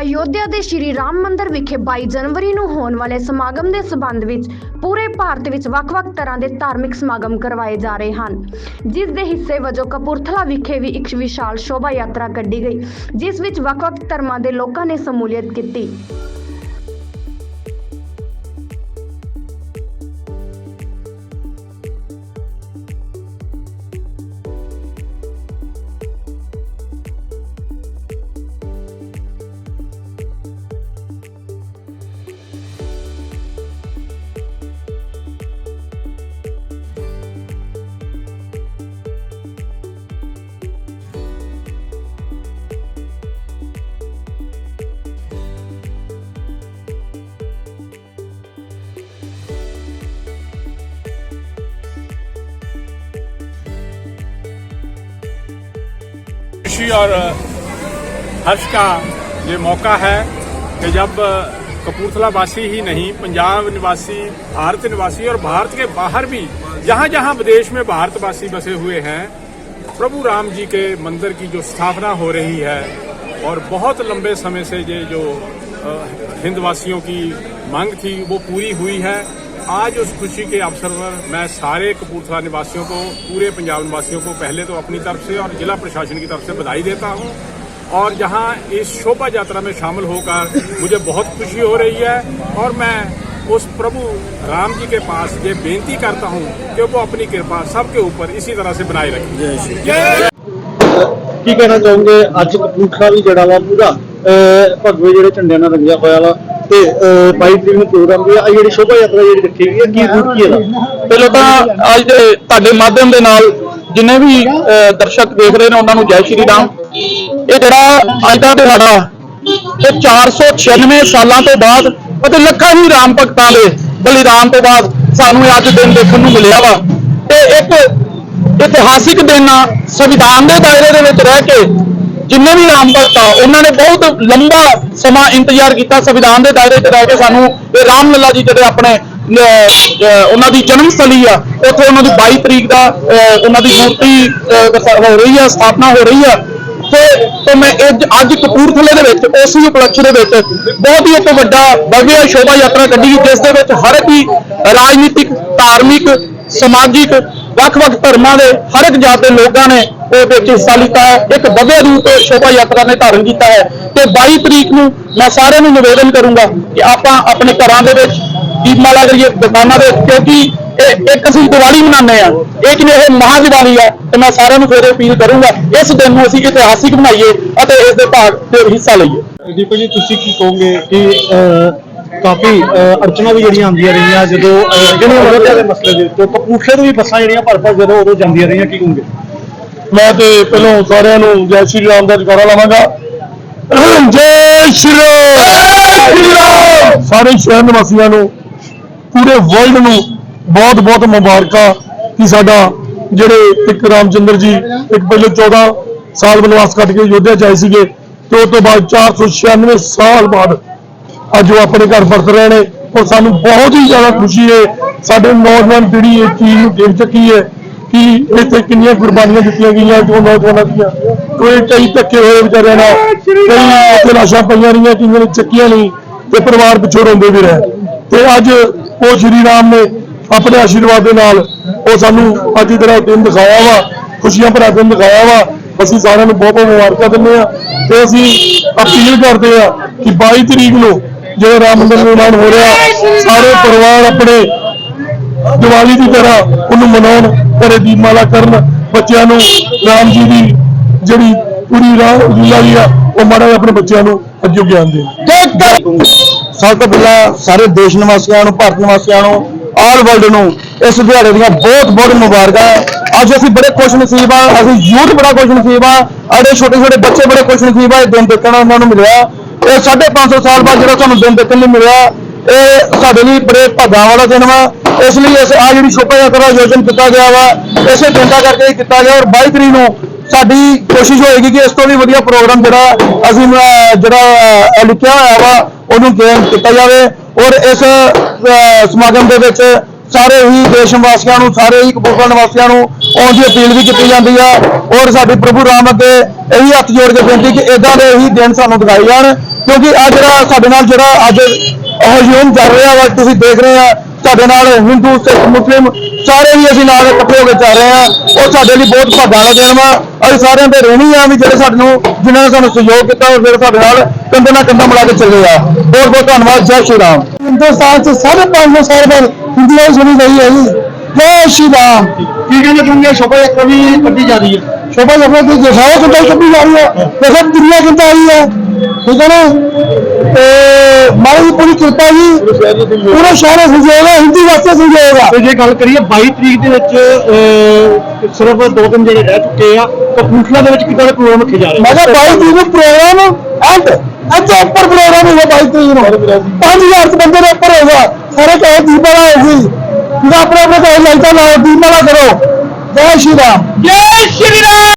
ਅਯੋਧਿਆ ਦੇ ਸ਼੍ਰੀ ਰਾਮ ਮੰਦਿਰ ਵਿਖੇ 22 ਜਨਵਰੀ ਨੂੰ ਹੋਣ ਵਾਲੇ ਸਮਾਗਮ ਦੇ ਸਬੰਧ ਵਿੱਚ ਪੂਰੇ ਭਾਰਤ ਵਿੱਚ ਵੱਖ-ਵੱਖ ਤਰ੍ਹਾਂ ਦੇ ਧਾਰਮਿਕ ਸਮਾਗਮ ਕਰਵਾਏ ਜਾ ਰਹੇ ਹਨ। ਜਿਸ ਦੇ ਹਿੱਸੇ ਵਜੋਂ ਕਪੂਰਥਲਾ ਵਿਖੇ ਵੀ ਇੱਕ ਵਿਸ਼ਾਲ ਸ਼ੋਭਾ ਯਾਤਰਾ ਕੱਢੀ ਗਈ, ਜਿਸ ਵਿੱਚ ਵੱਖ-ਵੱਖ ਧਰਮਾਂ ਦੇ ਲੋਕਾਂ ਨੇ ਸ਼ਮੂਲੀਅਤ ਕੀਤੀ। खुशी और हर्ष का ये मौका है कि जब कपूरथला वासी ही नहीं, पंजाब निवासी, भारत निवासी और भारत के बाहर भी जहाँ जहाँ विदेश में भारतवासी बसे हुए हैं, प्रभु राम जी के मंदिर की जो स्थापना हो रही है और बहुत लंबे समय से ये जो हिंदवासियों की मांग थी, वो पूरी हुई है। आज उस खुशी के अवसर पर मैं सारे कपूरथला निवासियों को पूरे पंजाब निवासियों को पहले तो अपनी तरफ से और जिला प्रशासन की तरफ से बधाई देता हूं और जहां इस शोभा यात्रा में शामिल होकर मुझे बहुत खुशी हो रही है और मैं उस प्रभु राम जी के पास ये बेनती करता हूं कि वो अपनी कृपा सबके ऊपर इसी तरह से बनाए रखें जय ਕੀ ਕਹਿਣਾ ਚਾਹੋਗੇ ਅੱਜ ਕਪੂਰਥਲਾ ਵੀ ਜਿਹੜਾ ਵਾ ਪੂਰਾ ਅਹ, ਭਗਵੇ ਜਿਹੜੇ ਝੰਡਿਆਂ ਨਾਲ ਰੰਗਿਆ ਹੋਇਆ ਵਾ ਤੇ ਅਹ, 22 ਤਰੀਕ ਨੂੰ ਪ੍ਰੋਗਰਾਮ ਵੀ ਆ। ਆਹ ਜਿਹੜੀ ਸ਼ੋਭਾ ਯਾਤਰਾ ਜਿਹੜੀ ਰੱਖੀ ਗਈ ਹੈ ਕੀ ਰੂਟ ਕੀ ਇਹਦਾ? ਪਹਿਲਾਂ ਤਾਂ ਅੱਜ ਦੇ ਤੁਹਾਡੇ ਮਾਧਿਅਮ ਦੇ ਨਾਲ ਜਿੰਨੇ ਵੀ ਅਹ, ਦਰਸ਼ਕ ਦੇਖ ਰਹੇ ਨੇ ਉਹਨਾਂ ਨੂੰ ਜੈ ਸ਼੍ਰੀ ਰਾਮ। ਇਹ ਜਿਹੜਾ ਅੱਜ ਦਾ ਦਿਹਾੜਾ ਇਹ 496 ਸਾਲਾਂ ਤੋਂ ਬਾਅਦ ਅਤੇ ਲੱਖਾਂ ਹੀ ਰਾਮ ਭਗਤਾਂ ਦੇ ਬਲੀਦਾਨ ਤੋਂ ਬਾਅਦ ਸਾਨੂੰ ਇਹ ਅੱਜ ਦਿਨ ਦੇਖਣ ਨੂੰ ਮਿਲਿਆ ਵਾ। ਤੇ ਇੱਕ ਇਤਿਹਾਸਿਕ ਦਿਨ ਆ ਸੰਵਿਧਾਨ ਦੇ ਦਾਇਰੇ ਦੇ ਵਿੱਚ ਰਹਿ ਕੇ ਜਿੰਨੇ ਵੀ ਰਾਮ ਭਗਤ ਆ, ਉਹਨਾਂ ਨੇ ਬਹੁਤ ਲੰਬਾ ਸਮਾਂ ਇੰਤਜ਼ਾਰ ਕੀਤਾ ਸੰਵਿਧਾਨ ਦੇ ਦਾਇਰੇ 'ਚ ਰਹਿ ਕੇ ਸਾਨੂੰ ਇਹ ਰਾਮ ਲੱਲਾ ਜੀ ਜਿਹੜੇ ਆਪਣੇ ਉਹਨਾਂ ਦੀ ਜਨਮ ਸਥਲੀ ਆ, ਉੱਥੇ ਉਹਨਾਂ ਦੀ 22 ਤਰੀਕ ਦਾ ਉਹਨਾਂ ਦੀ ਮੂਰਤੀ ਹੋ ਰਹੀ ਆ, ਸਥਾਪਨਾ ਹੋ ਰਹੀ ਆ। ਤੇ ਤੇ ਮੈਂ ਇਹ ਅੱਜ ਕਪੂਰਥਲੇ ਦੇ ਵਿੱਚ ਉਸੇ ਉਪਲਕਸ਼ ਦੇ ਵਿੱਚ ਬਹੁਤ ਹੀ ਇੱਕ ਵੱਡਾ ਭਵਯ ਸ਼ੋਭਾ ਯਾਤਰਾ ਕੱਢੀ, ਜਿਸ ਦੇ ਵਿੱਚ ਹਰ ਇੱਕ ਹੀ ਰਾਜਨੀਤਿਕ, ਧਾਰਮਿਕ, ਸਮਾਜਿਕ, ਵੱਖ-ਵੱਖ ਧਰਮਾਂ ਦੇ ਹਰ ਇੱਕ ਜਾਤ ਦੇ ਲੋਕਾਂ ਨੇ ਉਹ ਵਿੱਚ ਹਿੱਸਾ ਲਿੱਤਾ ਹੈ। ਇੱਕ ਵਧੀਆ ਰੂਪ ਸ਼ੋਭਾ ਯਾਤਰਾ ਨੇ ਧਾਰਨ ਕੀਤਾ ਹੈ ਤੇ 22 ਤਰੀਕ ਨੂੰ ਮੈਂ ਸਾਰਿਆਂ ਨੂੰ ਨਿਵੇਦਨ ਕਰੂੰਗਾ ਕਿ ਆਪਾਂ ਆਪਣੇ ਘਰਾਂ ਦੇ ਵਿੱਚ ਦੀਪਮਾਲਾ ਕਰੀਏ ਦੁਕਾਨਾਂ ਦੇ ਕਿਉਂਕਿ ਇੱਕ ਅਸੀਂ ਦੀਵਾਲੀ ਮਨਾਉਂਦੇ ਆ ਇਹ ਕਿ ਇਹ ਮਹਾ ਦੀਵਾਲੀ ਆ ਤੇ ਮੈਂ ਸਾਰਿਆਂ ਨੂੰ ਫਿਰ ਅਪੀਲ ਕਰੂੰਗਾ ਇਸ ਦਿਨ ਨੂੰ ਅਸੀਂ ਇਤਿਹਾਸਿਕ ਬਣਾਈਏ ਅਤੇ ਇਸ ਦੇ ਭਾਗ ਤੇ ਹਿੱਸਾ ਲਈਏ। ਦੀਪਕ ਜੀ ਤੁਸੀਂ ਕੀ ਕਹੋਗੇ ਕਿ ਅਹ, ਕਾਫੀ ਅਹ, ਅੜਚਨਾਂ ਵੀ ਜਿਹੜੀਆਂ ਆਉਂਦੀਆਂ ਰਹੀਆਂ ਜਦੋਂ ਅਹ, ਅਯੋਧਿਆ ਦੇ ਮਸਲੇ ਦੇ ਉੱਤੇ ਕਪੂਰਥਲੇ ਤੋਂ ਵੀ ਬੱਸਾਂ ਜਿਹੜੀਆਂ ਭਰ ਭਰ ਜਦੋਂ ਉਦੋਂ ਜਾਂਦੀਆਂ ਰਹੀਆਂ ਕੀ ਕਹੋਗੇ? ਮੈਂ ਤੇ ਪਹਿਲਾਂ ਸਾਰਿਆਂ ਨੂੰ ਜੈ ਸ਼੍ਰੀ ਰਾਮ ਦਾ ਜਕਾਰਾ ਲਾਵਾਂਗਾ। ਜੈ ਸ਼੍ਰੀ ਰਾਮ! ਸਾਰੇ ਸ਼ਹਿਰ ਨਿਵਾਸੀਆਂ ਨੂੰ ਪੂਰੇ ਵਰਲਡ ਨੂੰ ਬਹੁਤ ਬਹੁਤ ਮੁਬਾਰਕਾਂ ਕਿ ਸਾਡਾ ਜਿਹੜੇ ਇੱਕ ਰਾਮਚੰਦਰ ਜੀ ਇੱਕ ਪਹਿਲੇ 14 ਸਾਲ ਬਨਵਾਸ ਕੱਟ ਕੇ ਯੋਧਿਆ ਚ ਆਏ ਸੀਗੇ ਤੇ ਉਸ ਤੋਂ ਬਾਅਦ 496 ਸਾਲ ਬਾਅਦ ਅੱਜ ਉਹ ਆਪਣੇ ਘਰ ਪਰਤ ਰਹੇ ਨੇ ਔਰ ਸਾਨੂੰ ਬਹੁਤ ਹੀ ਜ਼ਿਆਦਾ ਖੁਸ਼ੀ ਹੈ ਸਾਡੇ ਨੌਜਵਾਨ ਪੀੜ੍ਹੀ ਇਸ ਚੀਜ਼ ਨੂੰ ਦੇਖ ਚੱਕੀ ਹੈ। ਕਿ ਇੱਥੇ ਕਿੰਨੀਆਂ ਕੁਰਬਾਨੀਆਂ ਦਿੱਤੀਆਂ ਗਈਆਂ ਜੋ ਨੌਜਵਾਨਾਂ ਦੀਆਂ? ਕੋਈ ਕਈ ਧੱਕੇ ਹੋਏ ਵਿਚਾਰਿਆਂ ਨਾਲ। ਕਈ ਉੱਥੇ ਲਾਸ਼ਾਂ ਪਈਆਂ ਰਹੀਆਂ, ਕਈਆਂ ਨੇ ਚੱਕੀਆਂ ਨਹੀਂ ਤੇ ਪਰਿਵਾਰ ਪਿਛੋੜ ਰੋਂਦੇ ਵੀ ਰਹੇ। ਤੇ ਅੱਜ ਉਹ ਸ਼੍ਰੀ ਰਾਮ ਨੇ ਆਪਣੇ ਆਸ਼ੀਰਵਾਦ ਦੇ ਨਾਲ ਉਹ ਸਾਨੂੰ ਅੱਜ ਜਿਹੜਾ ਦਿਨ ਦਿਖਾਇਆ ਵਾ, ਖੁਸ਼ੀਆਂ ਭਰਾ ਦਿਨ ਦਿਖਾਇਆ ਵਾ, ਅਸੀਂ ਸਾਰਿਆਂ ਨੂੰ ਬਹੁਤ ਬਹੁਤ ਮੁਬਾਰਕਾਂ ਦਿੰਦੇ ਆ ਤੇ ਅਸੀਂ ਅਪੀਲ ਕਰਦੇ ਆ ਕਿ 22 ਤਰੀਕ ਨੂੰ ਜਦੋਂ ਰਾਮ ਮੰਦਿਰ ਨਿਰਮਾਣ ਹੋ ਰਿਹਾ, ਸਾਰੇ ਪਰਿਵਾਰ ਆਪਣੇ ਦੀਵਾਲੀ ਦੀ ਤਰ੍ਹਾਂ ਉਹਨੂੰ ਮਨਾਉਣ, ਘਰੇ ਦੀਪਮਾਲਾ ਕਰਨ, ਬੱਚਿਆਂ ਨੂੰ ਰਾਮ ਜੀ ਦੀ ਜਿਹੜੀ ਪੂਰੀ ਰਾਮ ਲੀਲਾ ਆ, ਉਹ ਮਾੜਾ ਆਪਣੇ ਬੱਚਿਆਂ ਨੂੰ ਅੱਜੋ ਗਿਆਨ ਦੇਣ। ਸਭ ਤੋਂ ਪਹਿਲਾਂ ਸਾਰੇ ਦੇਸ਼ ਨਿਵਾਸੀਆਂ ਨੂੰ, ਭਾਰਤ ਨਿਵਾਸੀਆਂ ਨੂੰ, ਆਲ ਵਰਲਡ ਨੂੰ ਇਸ ਦਿਹਾੜੇ ਦੀਆਂ ਬਹੁਤ ਬਹੁਤ ਮੁਬਾਰਕਾਂ। ਅੱਜ ਅਸੀਂ ਬੜੇ ਖੁਸ਼ ਨਸੀਬ ਆ, ਅਸੀਂ ਯੂਥ ਬੜਾ ਖੁਸ਼ ਨਸੀਬ ਆ, ਸਾਡੇ ਛੋਟੇ ਛੋਟੇ ਬੱਚੇ ਬੜੇ ਖੁਸ਼ ਨਸੀਬ ਆ, ਇਹ ਦਿਨ ਦੇਖਣ ਉਹਨਾਂ ਨੂੰ ਮਿਲਿਆ। ਇਹ 550 ਸਾਲ ਬਾਅਦ ਜਿਹੜਾ ਸਾਨੂੰ ਦਿਨ ਦੇਖਣ ਨੂੰ ਮਿਲਿਆ ਇਹ ਸਾਡੇ ਲਈ ਬੜੇ ਭਾਗਾਂ ਵਾਲਾ ਦਿਨ ਵਾ। ਇਸ ਲਈ ਇਸ ਆ ਜਿਹੜੀ ਸ਼ੋਭਾ ਯਾਤਰਾ ਦਾ ਆਯੋਜਨ ਕੀਤਾ ਗਿਆ ਵਾ, ਇਸੇ ਚਿੰਤਾ ਕਰਕੇ ਹੀ ਕੀਤਾ ਗਿਆ ਔਰ 22 ਤਰੀਕ ਨੂੰ ਸਾਡੀ ਕੋਸ਼ਿਸ਼ ਹੋਏਗੀ ਕਿ ਇਸ ਤੋਂ ਵੀ ਵਧੀਆ ਪ੍ਰੋਗਰਾਮ ਜਿਹੜਾ ਅਸੀਂ ਜਿਹੜਾ ਲਿਖਿਆ ਹੋਇਆ ਵਾ, ਉਹਨੂੰ ਗੇਮ ਕੀਤਾ ਜਾਵੇ। ਔਰ ਇਸ ਸਮਾਗਮ ਦੇ ਵਿੱਚ ਸਾਰੇ ਹੀ ਦੇਸ਼ ਵਾਸੀਆਂ ਨੂੰ, ਸਾਰੇ ਹੀ ਕਪੂਰਥਲਾ ਨਿਵਾਸੀਆਂ ਨੂੰ ਆਉਣ ਦੀ ਅਪੀਲ ਵੀ ਕੀਤੀ ਜਾਂਦੀ ਆ। ਔਰ ਸਾਡੇ ਪ੍ਰਭੂ ਰਾਮ ਅੱਗੇ ਇਹੀ ਹੱਥ ਜੋੜ ਕੇ ਬੇਨਤੀ ਕਿ ਇਦਾਂ ਦੇ ਹੀ ਦਿਨ ਸਾਨੂੰ ਦਿਖਾਏ ਜਾਣ, ਕਿਉਂਕਿ ਅੱਜ ਜਿਹੜਾ ਸਾਡੇ ਨਾਲ ਜਿਹੜਾ ਅੱਜ ਹਜੂਮ ਚੱਲ ਰਿਹਾ ਵਾ ਤੁਸੀਂ ਦੇਖ ਰਹੇ ਆ ਸਾਡੇ ਨਾਲ ਹਿੰਦੂ ਸਿੱਖ ਮੁਸਲਿਮ ਸਾਰੇ ਵੀ ਅਸੀਂ ਨਾਲ ਇਕੱਠੇ ਹੋ ਕੇ ਚੱਲ ਰਹੇ ਆ। ਉਹ ਸਾਡੇ ਲਈ ਬਹੁਤ ਭਾਗਾਂ ਵਾਲਾ ਦਿਨ ਵਾ ਅਸੀਂ ਸਾਰਿਆਂ ਦੇ ਰਹਿਣੀ ਆ ਵੀ ਜਿਹੜੇ ਸਾਡੇ ਨੂੰ ਜਿਨ੍ਹਾਂ ਨੇ ਸਾਨੂੰ ਸਹਿਯੋਗ ਕੀਤਾ ਔਰ ਜਿਹੜੇ ਸਾਡੇ ਨਾਲ ਕੰਧੇ ਨਾਲ ਕੰਧਾ ਮਿਲਾ ਕੇ ਚੱਲੇ ਆ। ਬਹੁਤ ਬਹੁਤ ਧੰਨਵਾਦ ਜੈ ਸ਼੍ਰੀ ਰਾਮ। ਹਿੰਦੁਸਤਾਨ 'ਚ ਸਾਰੇ 500 ਸਾਲ ਬਾਅਦ ਹਿੰਦੂਆਂ ਦੀ ਸੁਣੀ ਗਈ ਹੈ ਜੀ। ਜੈ ਸ਼੍ਰੀ ਰਾਮ। ਕੀ ਕਹਿੰਦੇ ਤੁਸੀਂ? ਸ਼ੋਭਾ ਯਾਤਰਾ ਵੀ ਕੱਢੀ ਜਾ ਰਹੀ ਹੈ। ਸ਼ੋਭਾ ਯਾਤਰਾ ਦੀ ਦਿਖਾਓ ਕਿੱਦਾਂ ਕੱਢੀ ਜਾ ਰਹੀ ਹੈ। ਦੇਖੋ ਦੁਨੀਆ ਕਿੱਦਾਂ ਆਈ ਹੈ? ਠੀਕ ਹੈ ਨਾ? ਤੇ ਦੀ ਪੂਰੀ ਕਿਰਪਾ ਜੀ। ਪੂਰੇ ਸ਼ਹਿਰ ਸਹਿਯੋਗ ਹੈ ਹਿੰਦੀ ਵਾਸਤੇ ਸਹਿਯੋਗ ਹੈ ਤੇ ਜੇ ਗੱਲ ਕਰੀਏ 22 ਤਰੀਕ ਦੇ ਵਿੱਚ ਅਹ, ਸਿਰਫ ਦੋ ਦਿਨ ਜਿਹੜੇ ਰਹਿ ਚੁੱਕੇ ਆ ਕਪੂਰਥਲਾ ਦੇ ਵਿੱਚ ਕਿੱਦਾਂ ਦੇ ਪ੍ਰੋਗਰਾਮ ਰੱਖੇ ਜਾ ਰਹੇ ਮੈਂ ਕਿਹਾ 22 ਤਰੀਕ ਨੂੰ ਪ੍ਰੋਗਰਾਮ ਐਂਡ ਇੱਥੇ ਉੱਪਰ ਪ੍ਰੋਗਰਾਮ ਹੋਗਾ 22 ਤਰੀਕ ਨੂੰ। 5000 ਚ ਬੰਦੇ ਦੇ ਉੱਪਰ ਹੋਗਾ ਸਾਰੇ ਕਹੇ ਦੀਪਾਲਾ ਹੋਗੀ ਜਿਹੜਾ ਆਪਣੇ ਆਪਣੇ ਕਹੇ ਲਾਈਟਾਂ ਲਾਓ ਦੀਪਾਲਾ ਕਰੋ। ਜੈ ਸ਼੍ਰੀ ਰਾਮ। ਜੈ ਸ਼੍ਰੀ ਰਾਮ!